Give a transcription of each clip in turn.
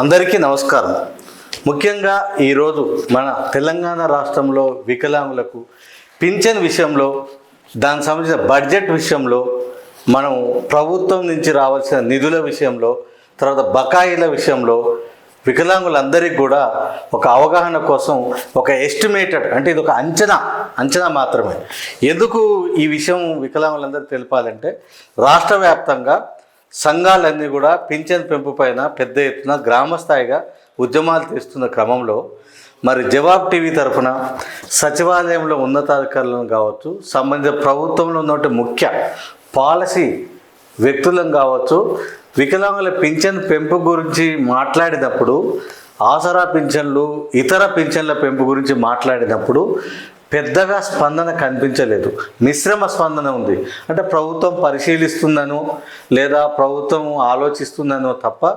అందరికీ నమస్కారం. ముఖ్యంగా ఈరోజు మన తెలంగాణ రాష్ట్రంలో వికలాంగులకు పింఛన్ విషయంలో దానికి సంబంధించిన బడ్జెట్ విషయంలో మనం ప్రభుత్వం నుంచి రావాల్సిన నిధుల విషయంలో తర్వాత బకాయిల విషయంలో వికలాంగులందరికీ కూడా ఒక అవగాహన కోసం ఒక ఎస్టిమేటెడ్ అంటే ఇది ఒక అంచనా అంచనా మాత్రమే. ఎందుకు ఈ విషయం వికలాంగులందరికీ తెలపాలంటే రాష్ట్ర వ్యాప్తంగా సంఘాలన్నీ కూడా పింఛన్ పెంపు పైన పెద్ద ఎత్తున గ్రామస్థాయిగా ఉద్యమాలు తీస్తున్న క్రమంలో మరి జవాబ్ టీవీ తరఫున సచివాలయంలో ఉన్నతాధికారులను కావచ్చు సంబంధిత ప్రభుత్వంలో ఉన్నటువంటి ముఖ్య పాలసీ వ్యక్తులను కావచ్చు వికలాంగుల పింఛన్ పెంపు గురించి మాట్లాడినప్పుడు ఆసరా పింఛన్లు ఇతర పింఛన్ల పెంపు గురించి మాట్లాడినప్పుడు పెద్దగా స్పందన కనిపించలేదు. మిశ్రమ స్పందన ఉంది. అంటే ప్రభుత్వం పరిశీలిస్తుందనో లేదా ప్రభుత్వం ఆలోచిస్తుందనో తప్ప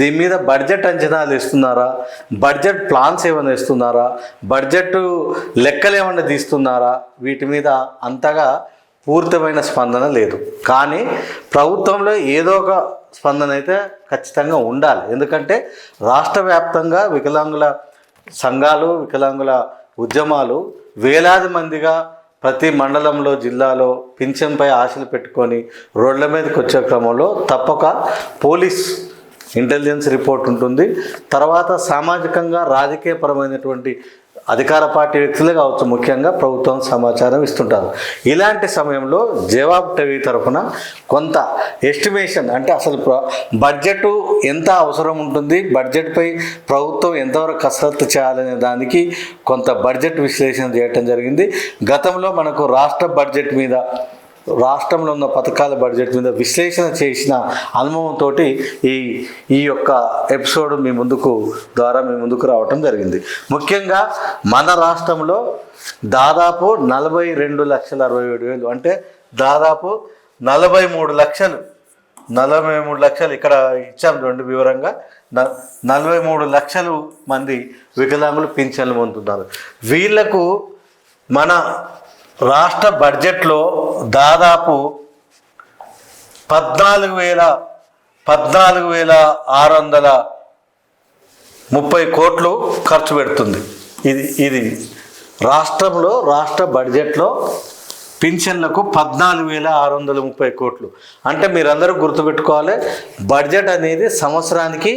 దీని మీద బడ్జెట్ అంచనాలు ఇస్తున్నారా బడ్జెట్ ప్లాన్స్ ఏమైనా ఇస్తున్నారా బడ్జెట్ లెక్కలు ఏమైనా తీస్తున్నారా? వీటి మీద అంతగా పూర్తమైన స్పందన లేదు. కానీ ప్రభుత్వంలో ఏదో ఒక స్పందన అయితే ఖచ్చితంగా ఉండాలి. ఎందుకంటే రాష్ట్ర వ్యాప్తంగా వికలాంగుల సంఘాలు వికలాంగుల ఉద్యమాలు వేలాది మందిగా ప్రతి మండలంలో జిల్లాలో పింఛన్పై ఆశలు పెట్టుకొని రోడ్ల మీదకి వచ్చే క్రమంలో తప్పక పోలీస్ ఇంటెలిజెన్స్ రిపోర్ట్ ఉంటుంది. తర్వాత సామాజికంగా రాజకీయపరమైనటువంటి అధికార పార్టీ వ్యక్తులే కావచ్చు ముఖ్యంగా ప్రభుత్వం సమాచారం ఇస్తుంటారు. ఇలాంటి సమయంలో జవాబ్ టీవీ తరఫున కొంత ఎస్టిమేషన్ అంటే అసలు బడ్జెట్ ఎంత అవసరం ఉంటుంది బడ్జెట్పై ప్రభుత్వం ఎంతవరకు కసరత్తు చేయాలనే దానికి కొంత బడ్జెట్ విశ్లేషణ చేయటం జరిగింది. గతంలో మనకు రాష్ట్ర బడ్జెట్ మీద రాష్ట్రంలో ఉన్న పథకాల బడ్జెట్ మీద విశ్లేషణ చేసిన అనుభవంతో ఈ ఈ యొక్క ఎపిసోడ్ మీ ముందుకు ద్వారా మీ ముందుకు రావటం జరిగింది. ముఖ్యంగా మన రాష్ట్రంలో దాదాపు నలభై రెండు లక్షల అరవై ఏడు వేలు అంటే దాదాపు నలభై మూడు లక్షలు నలభై మూడు లక్షలు ఇక్కడ ఇచ్చాం రెండు వివరంగా. న- నలభై మూడు లక్షలు మంది వికలాంగులు పింఛన్లు పొందుతున్నారు. వీళ్ళకు మన రాష్ట్ర బడ్జెట్లో దాదాపు పద్నాలుగు వేల పద్నాలుగు వేల ఆరు వందల ముప్పై కోట్లు ఖర్చు పెడుతుంది. ఇది ఇది రాష్ట్రంలో రాష్ట్ర బడ్జెట్లో పింఛన్లకు పద్నాలుగు వేల ఆరు వందల ముప్పై కోట్లు. అంటే మీరందరూ గుర్తుపెట్టుకోవాలి బడ్జెట్ అనేది సంవత్సరానికి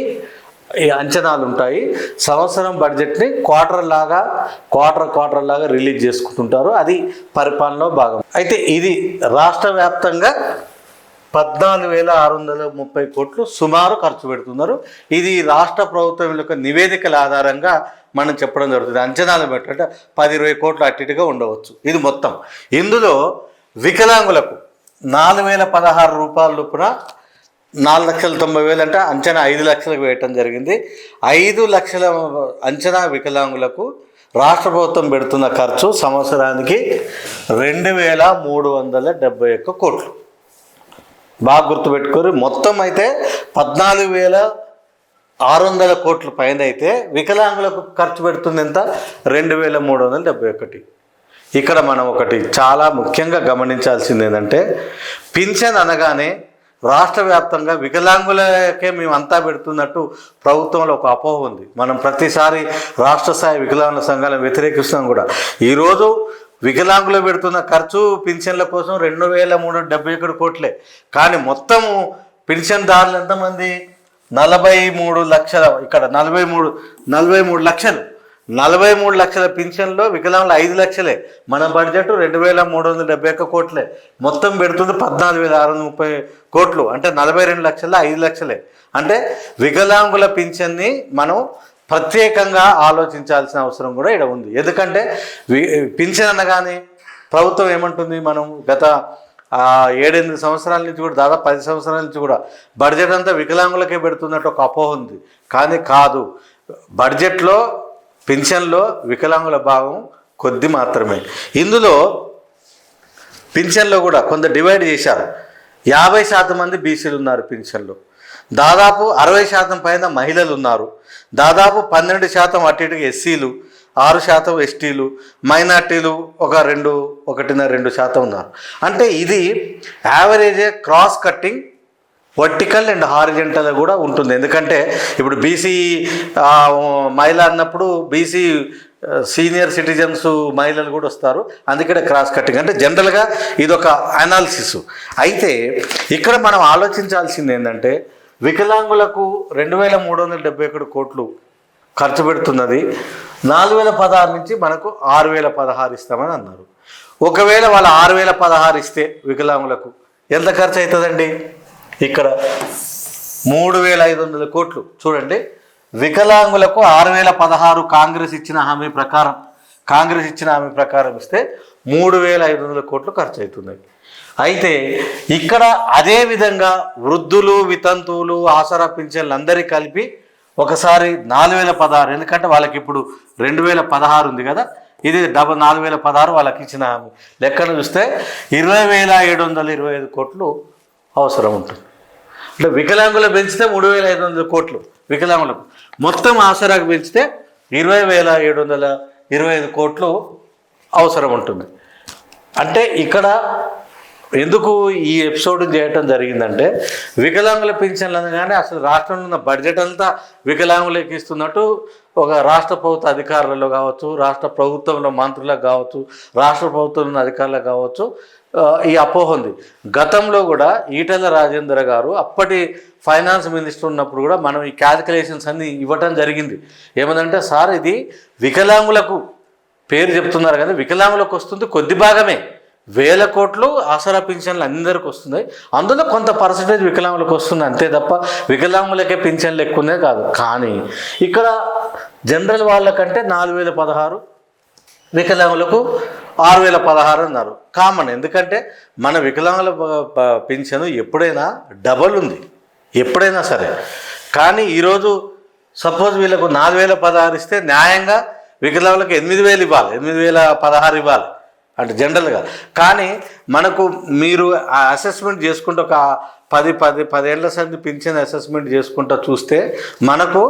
అంచనాలు ఉంటాయి. సంవత్సరం బడ్జెట్ని క్వార్టర్ లాగా క్వార్టర్ క్వార్టర్ లాగా రిలీజ్ చేసుకుంటుంటారు. అది పరిపాలనలో భాగం. అయితే ఇది రాష్ట్ర వ్యాప్తంగా పద్నాలుగు వేల ఆరు వందల ముప్పై కోట్లు సుమారు ఖర్చు పెడుతున్నారు. ఇది రాష్ట్ర ప్రభుత్వం యొక్క నివేదికల ఆధారంగా మనం చెప్పడం జరుగుతుంది. అంచనాలు బట్టి పది ఇరవై కోట్లు అటు ఇటుగా ఉండవచ్చు. ఇది మొత్తం. ఇందులో వికలాంగులకు నాలుగు వేల పదహారు రూపాయల లోపున నాలుగు లక్షల తొంభై వేలు అంటే అంచనా ఐదు లక్షలకు వేయటం జరిగింది. ఐదు లక్షల అంచనా వికలాంగులకు రాష్ట్ర ప్రభుత్వం పెడుతున్న ఖర్చు సంవత్సరానికి రెండు వేల మూడు వందల డెబ్బై ఒక్క కోట్లు. బాగా గుర్తుపెట్టుకోరు మొత్తం అయితే పద్నాలుగు వేల ఆరు వందల కోట్ల పైన అయితే వికలాంగులకు ఖర్చు పెడుతుంది ఎంత? రెండు వేల మూడు వందల డెబ్బై ఒకటి. ఇక్కడ మనం ఒకటి చాలా ముఖ్యంగా గమనించాల్సింది ఏంటంటే పింఛన్ అనగానే రాష్ట్ర వ్యాప్తంగా వికలాంగులకే మేము అంతా పెడుతున్నట్టు ప్రభుత్వంలో ఒక అపోహ ఉంది. మనం ప్రతిసారి రాష్ట్ర స్థాయి వికలాంగుల సంఘాలను వ్యతిరేకిస్తున్నాం కూడా. ఈరోజు వికలాంగులు పెడుతున్న ఖర్చు పింఛన్ల కోసం రెండు వేల మూడు డెబ్బై ఒకటి కోట్లే. కానీ మొత్తము పింఛన్దారులు ఎంతమంది? నలభై మూడు లక్షల ఇక్కడ నలభై మూడు నలభై మూడు లక్షలు. నలభై మూడు లక్షల పింఛన్లో వికలాంగులు ఐదు లక్షలే. మన బడ్జెట్ రెండు వేల మూడు వందల డెబ్బై ఒక్క కోట్లే. మొత్తం పెడుతుంది పద్నాలుగు వేల ఆరు వందల ముప్పై కోట్లు. అంటే నలభై రెండు లక్షల ఐదు లక్షలే. అంటే వికలాంగుల పింఛన్ని మనం ప్రత్యేకంగా ఆలోచించాల్సిన అవసరం కూడా ఇక్కడ ఉంది. ఎందుకంటే వి- పింఛన్ అనగానే ప్రభుత్వం ఏమంటుంది మనం గత ఏడెనిమిది సంవత్సరాల నుంచి కూడా దాదాపు పది సంవత్సరాల నుంచి కూడా బడ్జెట్ అంతా వికలాంగులకే పెడుతున్నట్టు ఒక అపోహ ఉంది. కానీ కాదు. బడ్జెట్లో పింఛన్లో వికలాంగుల భాగం కొద్ది మాత్రమే. ఇందులో పింఛన్లో కూడా కొంత డివైడ్ చేశారు. యాభై శాతం మంది బీసీలు ఉన్నారు పింఛన్లో. దాదాపు అరవై శాతం పైన మహిళలు ఉన్నారు. దాదాపు పన్నెండు శాతం అటు ఇటుగా ఎస్సీలు ఆరు శాతం ఎస్టీలు మైనార్టీలు ఒక రెండు ఒకటిన్నర రెండు శాతం ఉన్నారు. అంటే ఇది average cross cutting vertical and horizontal కూడా ఉంటుంది. ఎందుకంటే ఇప్పుడు బీసీ మహిళ అన్నప్పుడు బీసీ సీనియర్ సిటిజన్స్ మహిళలు కూడా వస్తారు. అందుకనే క్రాస్ కట్టింగ్ అంటే జనరల్గా ఇది ఒక అనాలిసిస్ అయితే ఇక్కడ మనం ఆలోచించాల్సింది ఏంటంటే వికలాంగులకు రెండు వేల మూడు వందల డెబ్బై ఒకటి కోట్లు ఖర్చు పెడుతున్నది. నాలుగు వేల పదహారు నుంచి మనకు ఆరు వేల పదహారు ఇస్తామని అన్నారు. ఒకవేళ వాళ్ళు ఆరు వేల పదహారు ఇస్తే వికలాంగులకు ఎంత ఖర్చు అవుతుందండి? ఇక్కడ మూడు వేల ఐదు వందల కోట్లు. చూడండి. వికలాంగులకు ఆరు వేల పదహారు కాంగ్రెస్ ఇచ్చిన హామీ ప్రకారం కాంగ్రెస్ ఇచ్చిన హామీ ప్రకారం ఇస్తే మూడు వేల ఐదు వందల కోట్లు ఖర్చు అవుతున్నాయి అయితే ఇక్కడ అదే విధంగా వృద్ధులు వితంతువులు ఆసరా పింఛన్లు అందరికీ కలిపి ఒకసారి నాలుగు వేల పదహారు ఎందుకంటే వాళ్ళకి ఇప్పుడు రెండు వేల పదహారు ఉంది కదా ఇది డబల్ నాలుగు వేల పదహారు వాళ్ళకి ఇచ్చిన హామీ. లెక్కన చూస్తే ఇరవై వేల ఏడు వందల ఇరవై ఐదు కోట్లు అవసరం ఉంటుంది. అంటే వికలాంగులు పెంచితే మూడు వేల ఐదు వందల కోట్లు వికలాంగులకు. మొత్తం ఆసరాకు పెంచితే ఇరవై వేల ఏడు వందల ఇరవై ఐదు కోట్లు అవసరం ఉంటుంది. అంటే ఇక్కడ ఎందుకు ఈ ఎపిసోడ్ చేయటం జరిగిందంటే వికలాంగుల పింఛన్లను కానీ అసలు రాష్ట్రంలో ఉన్న బడ్జెట్ అంతా వికలాంగులకు ఇస్తున్నట్టు ఒక రాష్ట్ర ప్రభుత్వ అధికారులలో కావచ్చు రాష్ట్ర ప్రభుత్వంలో మంత్రులకు కావచ్చు రాష్ట్ర ప్రభుత్వంలో ఉన్న అధికారులకు కావచ్చు ఈ అపోహ ఉంది. గతంలో కూడా ఈటెల రాజేంద్ర గారు అప్పటి ఫైనాన్స్ మినిస్టర్ ఉన్నప్పుడు కూడా మనం ఈ క్యాలిక్యులేషన్స్ అన్ని ఇవ్వటం జరిగింది. ఏమందంటే సార్ ఇది వికలాంగులకు పేరు చెప్తున్నారు కదా వికలాంగులకు వస్తుంది కొద్ది భాగమే. వేల కోట్లు ఆసరా పింఛన్లు అందరికి వస్తున్నాయి. అందులో కొంత పర్సంటేజ్ వికలాంగులకు వస్తుంది అంతే తప్ప వికలాంగులకే పింఛన్లు ఎక్కువనే కాదు. కానీ ఇక్కడ జనరల్ వాళ్ళకంటే నాలుగు వేల పదహారు వికలాంగులకు ఆరు వేల పదహారు అన్నారు. కామన్. ఎందుకంటే మన వికలాంగుల పింఛను ఎప్పుడైనా డబల్ ఉంది. ఎప్పుడైనా సరే. కానీ ఈరోజు సపోజ్ వీళ్ళకు నాలుగు వేల పదహారు ఇస్తే న్యాయంగా వికలాంగులకు ఎనిమిది వేలు ఇవ్వాలి. ఎనిమిది వేల పదహారు ఇవ్వాలి. అంటే జనరల్గా. కానీ మనకు మీరు ఆ అసెస్మెంట్ చేసుకుంటూ ఒక పది పది పదేళ్ళ సంది పింఛన్ అసెస్మెంట్ చేసుకుంటూ చూస్తే మనకు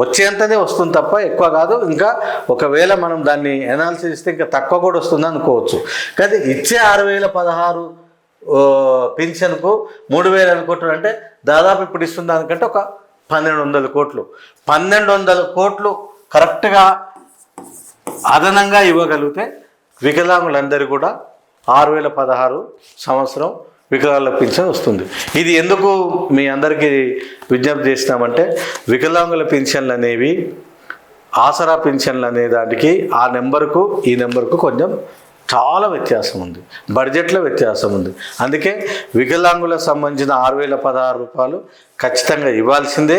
వచ్చేంతనే వస్తుంది తప్ప ఎక్కువ కాదు. ఇంకా ఒకవేళ మనం దాన్ని ఎనాలిసిస్ ఇస్తే ఇంకా తక్కువ కూడా వస్తుంది అనుకోవచ్చు. కానీ ఇచ్చే ఆరు వేల పదహారు పింఛన్కు మూడు వేలు అనుకుంటున్నారు అంటే దాదాపు ఇప్పుడు ఇస్తుంది దానికంటే ఒక పన్నెండు వందల కోట్లు. పన్నెండు వందల కోట్లు కరెక్ట్గా అదనంగా ఇవ్వగలిగితే వికలాంగులందరూ కూడా ఆరు వేల పదహారు సంవత్సరం వికలాంగుల పింఛన్ వస్తుంది. ఇది ఎందుకు మీ అందరికీ విజ్ఞప్తి చేసినామంటే వికలాంగుల పింఛన్లు అనేవి ఆసరా పింఛన్లు అనే దానికి ఆ నెంబర్కు ఈ నెంబర్కు కొంచెం చాలా వ్యత్యాసం ఉంది. బడ్జెట్లో వ్యత్యాసం ఉంది. అందుకే వికలాంగులకు సంబంధించిన ఆరు వేల పదహారు రూపాయలు ఖచ్చితంగా ఇవ్వాల్సిందే.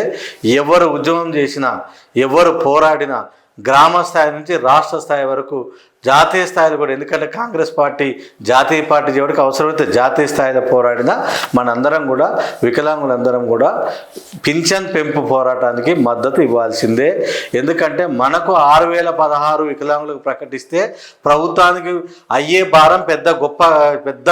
ఎవరు ఉద్యమం చేసినా ఎవరు పోరాడినా గ్రామ స్థాయి నుంచి రాష్ట్ర స్థాయి వరకు జాతీయ స్థాయిలో కూడా ఎందుకంటే కాంగ్రెస్ పార్టీ జాతీయ పార్టీ చేయడానికి అవసరమైతే జాతీయ స్థాయిలో పోరాడినా మనందరం కూడా వికలాంగులందరం కూడా పింఛన్ పెంపు పోరాటానికి మద్దతు ఇవ్వాల్సిందే. ఎందుకంటే మనకు ఆరు వేల పదహారు వికలాంగులకు ప్రకటిస్తే ప్రభుత్వానికి అయ్యే భారం పెద్ద గొప్ప పెద్ద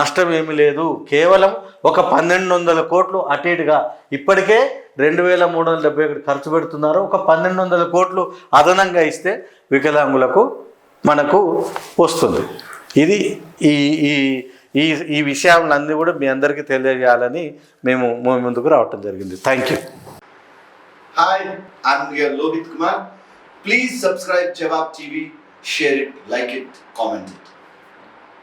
నష్టం ఏమీ లేదు. కేవలం ఒక పన్నెండు వందల కోట్లు అటు ఇటుగా. ఇప్పటికే రెండు వేల మూడు వందల డెబ్బై ఒకటి ఖర్చు పెడుతున్నారు. ఒక పన్నెండు వందల కోట్లు అదనంగా ఇస్తే వికలాంగులకు మనకు వస్తుంది. ఇది ఈ ఈ ఈ ఈ విషయాలన్నీ కూడా మీ అందరికీ తెలియజేయాలని మేము ముందుకు రావటం జరిగింది. Thank you hi I'm your Kumar please subscribe Jawab TV share it like it comment.